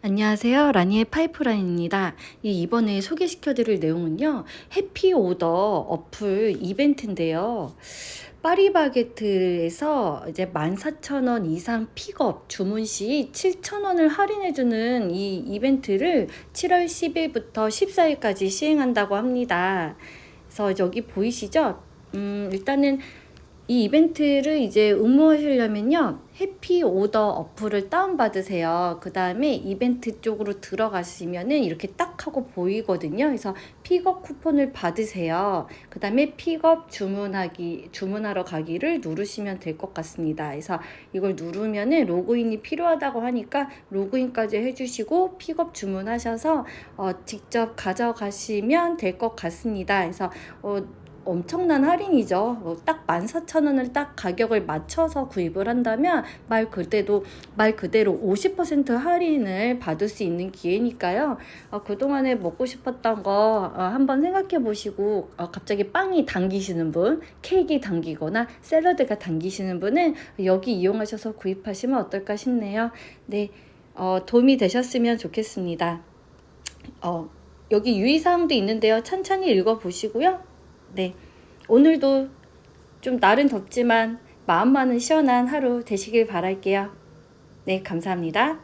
안녕하세요. 라니의 파이프라인입니다. 이 이번에 소개시켜 드릴 내용은요. 해피 오더 어플 이벤트인데요. 파리바게트에서 이제 14,000원 이상 픽업 주문 시 7,000원을 할인해 주는 이 이벤트를 7월 10일부터 14일까지 시행한다고 합니다. 그래서 여기 보이시죠? 음, 일단은 이 이벤트를 이제 응모하시려면요. 해피 오더 어플을 다운받으세요. 그 다음에 이벤트 쪽으로 들어가시면은 이렇게 딱 하고 보이거든요. 그래서 픽업 쿠폰을 받으세요. 그 다음에 픽업 주문하기, 주문하러 가기를 누르시면 될 것 같습니다. 그래서 이걸 누르면은 로그인이 필요하다고 하니까 로그인까지 해주시고 픽업 주문하셔서 어, 직접 가져가시면 될 것 같습니다. 그래서 어, 엄청난 할인이죠. 어, 딱 14,000원을 딱 가격을 맞춰서 구입을 한다면 말 그대로 말 그대로 50% 할인을 받을 수 있는 기회니까요. 어, 그동안에 먹고 싶었던 거 어, 한번 생각해 보시고 어, 갑자기 빵이 당기시는 분, 케이크 당기거나 샐러드가 당기시는 분은 여기 이용하셔서 구입하시면 어떨까 싶네요. 네. 어, 도움이 되셨으면 좋겠습니다. 어, 여기 유의사항도 있는데요. 천천히 읽어보시고요. 네. 오늘도 좀 날은 덥지만 마음만은 시원한 하루 되시길 바랄게요. 네, 감사합니다.